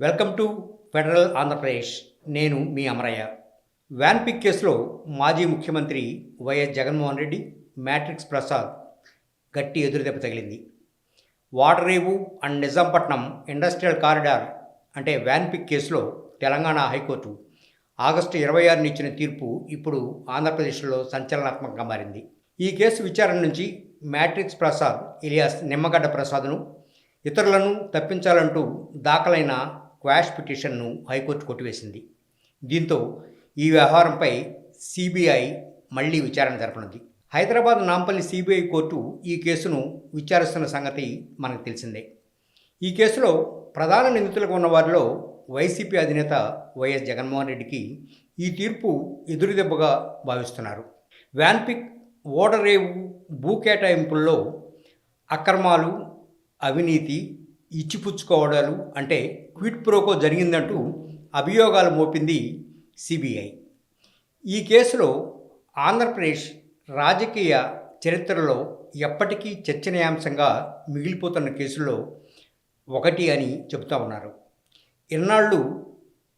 Welcome to federal Andhra Pradesh నేను మీ Amarayya. Van pick కేసులో మాజీ ముఖ్యమంత్రి వైఎస్ జగన్మోహన్ రెడ్డి మ్యాట్రిక్స్ ప్రసాద్ గట్టి ఎదురుదెబ్బ తగిలింది. Vadarevu and Nizampatnam industrial corridor అంటే వ్యాన్ పిక్ కేసులో తెలంగాణ హైకోర్టు ఆగస్టు ఇరవై ఆరున ఇచ్చిన తీర్పు ఇప్పుడు ఆంధ్రప్రదేశ్లో సంచలనాత్మకంగా మారింది. ఈ కేసు విచారణ నుంచి మ్యాట్రిక్స్ ప్రసాద్ ఇలియాస్ నిమ్మగడ్డ ప్రసాద్ను ఇతరులను తప్పించాలంటూ దాఖలైన క్వాష్ పిటిషన్ను హైకోర్టు కొట్టివేసింది. దీంతో ఈ వ్యవహారంపై సిబిఐ మళ్ళీ విచారణ జరపనుంది. హైదరాబాద్ నాంపల్లి సిబిఐ కోర్టు ఈ కేసును విచారిస్తున్న సంగతి మనకు తెలిసిందే. ఈ కేసులో ప్రధాన నిందితులుగా ఉన్న వారిలో వైసీపీ అధినేత వైఎస్ జగన్మోహన్ రెడ్డికి ఈ తీర్పు ఎదురుదెబ్బగా భావిస్తున్నారు. వ్యాన్పిక్ ఓడరేవు భూ కేటాయింపుల్లో అక్రమాలు అవినీతి ఇచ్చిపుచ్చుకోవడాలు అంటే క్విట్ ప్రోకో జరిగిందంటూ అభియోగాలు మోపింది సిబిఐ. ఈ కేసులో ఆంధ్రప్రదేశ్ రాజకీయ చరిత్రలో ఎప్పటికీ చర్చనీయాంశంగా మిగిలిపోతున్న కేసుల్లో ఒకటి అని చెబుతా ఉన్నారు. ఇన్నాళ్ళు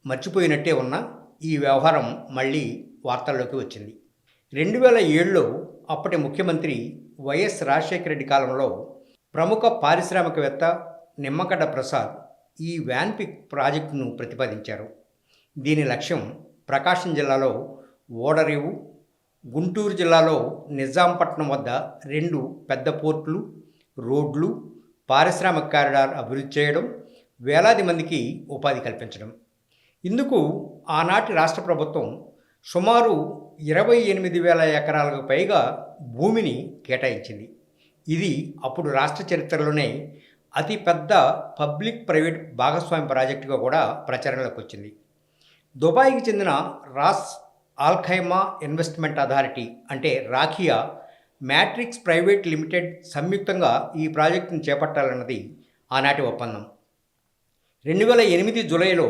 మర్చిపోయినట్టే ఉన్న ఈ వ్యవహారం మళ్ళీ వార్తల్లోకి వచ్చింది. రెండు వేల ఏడులో అప్పటి ముఖ్యమంత్రి వైఎస్ రాజశేఖర రెడ్డి కాలంలో ప్రముఖ పారిశ్రామికవేత్త నిమ్మగడ్డ ప్రసాద్ ఈ వ్యాన్పిక్ ప్రాజెక్టును ప్రతిపాదించారు. దీని లక్ష్యం ప్రకాశం జిల్లాలో ఓడరేవు గుంటూరు జిల్లాలో నిజాంపట్నం వద్ద రెండు పెద్ద పోర్టులు రోడ్లు పారిశ్రామిక కారిడార్ అభివృద్ధి చేయడం వేలాది మందికి ఉపాధి కల్పించడం. ఇందుకు ఆనాటి రాష్ట్ర ప్రభుత్వం సుమారు ఇరవై ఎనిమిది వేల ఎకరాలకు పైగా భూమిని కేటాయించింది. ఇది అప్పుడు రాష్ట్ర చరిత్రలోనే అతి పెద్ద పబ్లిక్ ప్రైవేట్ భాగస్వామి ప్రాజెక్టుగా కూడా ప్రచారంలోకి వచ్చింది. దుబాయ్కి చెందిన రాస్ ఆల్ఖైమా ఇన్వెస్ట్మెంట్ అథారిటీ అంటే రాఖియా మ్యాట్రిక్స్ ప్రైవేట్ లిమిటెడ్ సంయుక్తంగా ఈ ప్రాజెక్టును చేపట్టాలన్నది ఆనాటి ఒప్పందం. రెండు వేల ఎనిమిది జూలైలో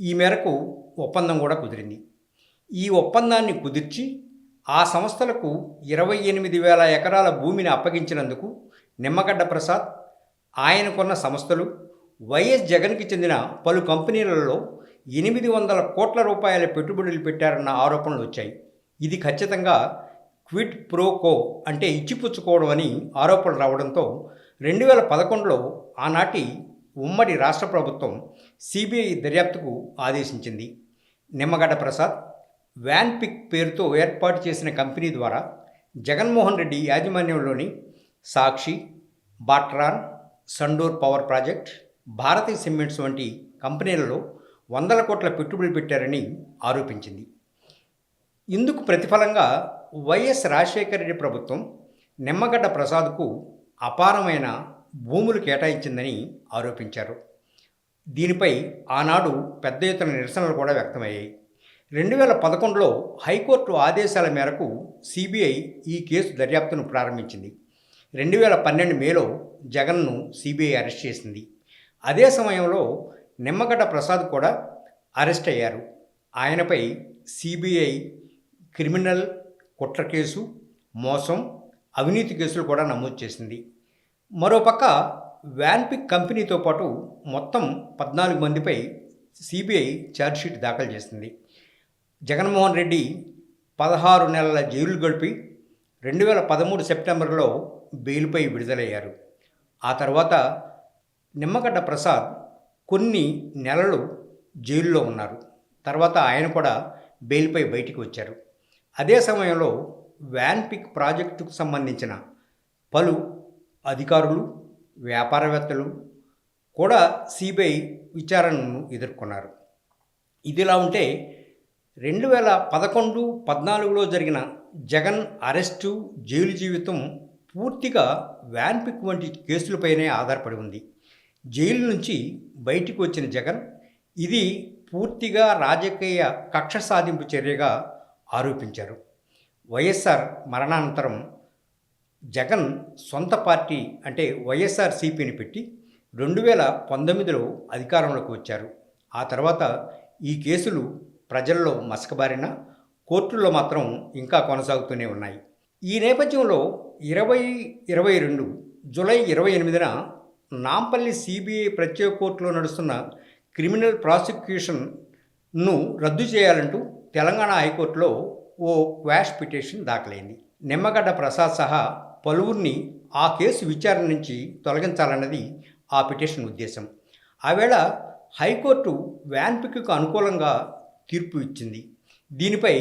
ఈ మేరకు ఒప్పందం కూడా కుదిరింది. ఈ ఒప్పందాన్ని కుదిర్చి ఆ సంస్థలకు ఇరవై ఎనిమిది వేల ఎకరాల భూమిని అప్పగించినందుకు నిమ్మగడ్డ ప్రసాద్ ఆయనకున్న సంస్థలు వైఎస్ జగన్కి చెందిన పలు కంపెనీలలో ఎనిమిది వందల కోట్ల రూపాయల పెట్టుబడులు పెట్టారన్న ఆరోపణలు వచ్చాయి. ఇది ఖచ్చితంగా క్విట్ ప్రోకో అంటే ఇచ్చిపుచ్చుకోవడం అని ఆరోపణలు రావడంతో రెండు వేల పదకొండులో ఆనాటి ఉమ్మడి రాష్ట్ర ప్రభుత్వం సిబిఐ దర్యాప్తుకు ఆదేశించింది. నిమ్మగడ్డ ప్రసాద్ వ్యాన్ పిక్ పేరుతో ఏర్పాటు చేసిన కంపెనీ ద్వారా జగన్మోహన్ రెడ్డి యాజమాన్యంలోని Sakshi బాట్రాన్ Sandur power project Bharathi cements వంటి కంపెనీలలో వందల కోట్ల పెట్టుబడులు పెట్టారని ఆరోపించింది. ఇందుకు ప్రతిఫలంగా వైఎస్ రాజశేఖర రెడ్డి ప్రభుత్వం నిమ్మగడ్డ ప్రసాద్కు అపారమైన భూములు కేటాయించిందని ఆరోపించారు. దీనిపై ఆనాడు పెద్ద ఎత్తున నిరసనలు కూడా వ్యక్తమయ్యాయి. రెండు వేల పదకొండులో హైకోర్టు ఆదేశాల మేరకు సిబిఐ ఈ కేసు దర్యాప్తును ప్రారంభించింది. రెండు వేల పన్నెండు మేలో జగన్ను సిబిఐ అరెస్ట్ చేసింది. అదే సమయంలో నిమ్మగడ్డ ప్రసాద్ కూడా అరెస్ట్ అయ్యారు. ఆయనపై సిబిఐ క్రిమినల్ కుట్ర కేసు మోసం అవినీతి కేసులు కూడా నమోదు చేసింది. మరోపక్క వ్యాన్పిక్ కంపెనీతో పాటు మొత్తం పద్నాలుగు మందిపై సిబిఐ ఛార్జ్షీట్ దాఖలు చేసింది. జగన్మోహన్ రెడ్డి పదహారు నెలల జైలు గడిపి రెండు వేల పదమూడు సెప్టెంబర్లో బెయిల్పై విడుదలయ్యారు. ఆ తర్వాత నిమ్మగడ్డ ప్రసాద్ కొన్ని నెలలు జైల్లో ఉన్నారు. తర్వాత ఆయన కూడా బెయిల్పై బయటికి వచ్చారు. అదే సమయంలో వ్యాన్ పిక్ ప్రాజెక్టుకు సంబంధించిన పలు అధికారులు వ్యాపారవేత్తలు కూడా సిబిఐ విచారణను ఎదుర్కొన్నారు. ఇదిలా ఉంటే రెండు వేల పదకొండు పద్నాలుగులో జరిగిన జగన్ అరెస్టు జైలు జీవితం పూర్తిగా వ్యాన్ పిక్ వంటి కేసులపైనే ఆధారపడి ఉంది. జైలు నుంచి బయటికి వచ్చిన జగన్ ఇది పూర్తిగా రాజకీయ కక్ష సాధింపు చర్యగా ఆరోపించారు. వైఎస్ఆర్ మరణానంతరం జగన్ సొంత పార్టీ అంటే వైఎస్ఆర్ సిపిని పెట్టి రెండు వేల పంతొమ్మిదిలో అధికారంలోకి వచ్చారు. ఆ తర్వాత ఈ కేసులు ప్రజల్లో మసకబారిన కోర్టుల్లో మాత్రం ఇంకా కొనసాగుతూనే ఉన్నాయి. ఈ నేపథ్యంలో ఇరవై ఇరవై రెండు జూలై ఇరవై ఎనిమిదిన నాంపల్లి సిబిఐ ప్రత్యేక కోర్టులో నడుస్తున్న క్రిమినల్ ప్రాసిక్యూషన్ను రద్దు చేయాలంటూ తెలంగాణ హైకోర్టులో ఓ క్వాష్ పిటిషన్ దాఖలైంది. నిమ్మగడ్డ ప్రసాద్ సహా పలువురిని ఆ కేసు విచారణ నుంచి తొలగించాలన్నది ఆ పిటిషన్ ఉద్దేశం. ఆవేళ హైకోర్టు వ్యాన్పిక్కు అనుకూలంగా తీర్పు ఇచ్చింది. దీనిపై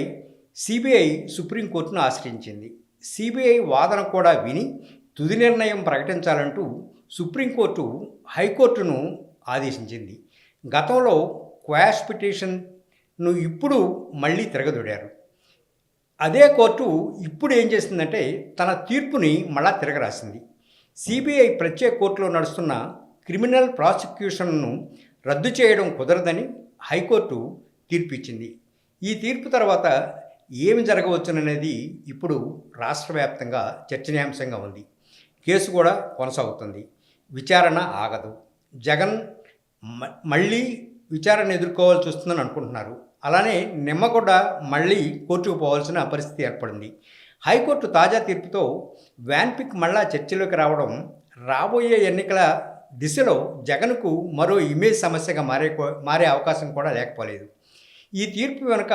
సిబిఐ సుప్రీంకోర్టును ఆశ్రయించింది. సిబిఐ వాదన కూడా విని తుది నిర్ణయం ప్రకటించాలంటూ సుప్రీంకోర్టు హైకోర్టును ఆదేశించింది. గతంలో క్వాష్ పిటిషన్ను ఇప్పుడు మళ్ళీ తిరగదొడారు. అదే కోర్టు ఇప్పుడు ఏం చేసిందంటే తన తీర్పుని మళ్ళా తిరగరాసింది. సిబిఐ ప్రత్యేక కోర్టులో నడుస్తున్న క్రిమినల్ ప్రాసిక్యూషన్ను రద్దు చేయడం కుదరదని హైకోర్టు తీర్పు ఇచ్చింది ఈ తీర్పు తర్వాత ఏమి జరగవచ్చుననేది ఇప్పుడు రాష్ట్ర వ్యాప్తంగా చర్చనీయాంశంగా ఉంది. కేసు కూడా కొనసాగుతుంది. విచారణ ఆగదు. జగన్ మ- మళ్ళీ విచారణ ఎదుర్కోవాల్సి వస్తుందని అనుకుంటున్నారు. అలానే నిమ్మగొండ మళ్ళీ కోర్టుకు పోవాల్సిన పరిస్థితి ఏర్పడింది. హైకోర్టు తాజా తీర్పుతో వ్యాన్పిక్ మళ్ళా చర్చలోకి రావడం రాబోయే ఎన్నికల దిశలో జగన్కు మరో ఇమేజ్ సమస్యగా మారే మారే అవకాశం కూడా లేకపోలేదు. ఈ తీర్పు వెనుక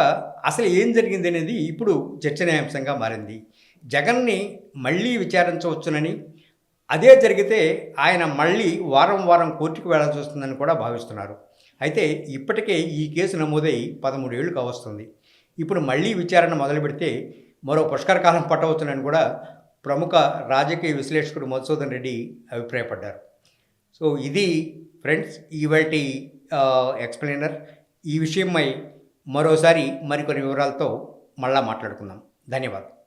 అసలు ఏం జరిగింది అనేది ఇప్పుడు చర్చనీయాంశంగా మారింది. జగన్ని మళ్ళీ విచారించవచ్చునని అదే జరిగితే ఆయన మళ్ళీ వారం వారం కోర్టుకు వెళ్ళాల్సి వస్తుందని కూడా భావిస్తున్నారు. అయితే ఇప్పటికే ఈ కేసు నమోదై పదమూడేళ్ళు కావస్తుంది. ఇప్పుడు మళ్ళీ విచారణ మొదలు పెడితే మరో పుష్కర కాలం పట్టవచ్చునని కూడా ప్రముఖ రాజకీయ విశ్లేషకుడు మధుసూదన్ రెడ్డి అభిప్రాయపడ్డారు. సో ఇది ఫ్రెండ్స్ ఇవాటి ఎక్స్ప్లెయినర్. ఈ విషయమై మరోసారి మరికొన్ని వివరాలతో మళ్ళా మాట్లాడుకుందాం. ధన్యవాదాలు.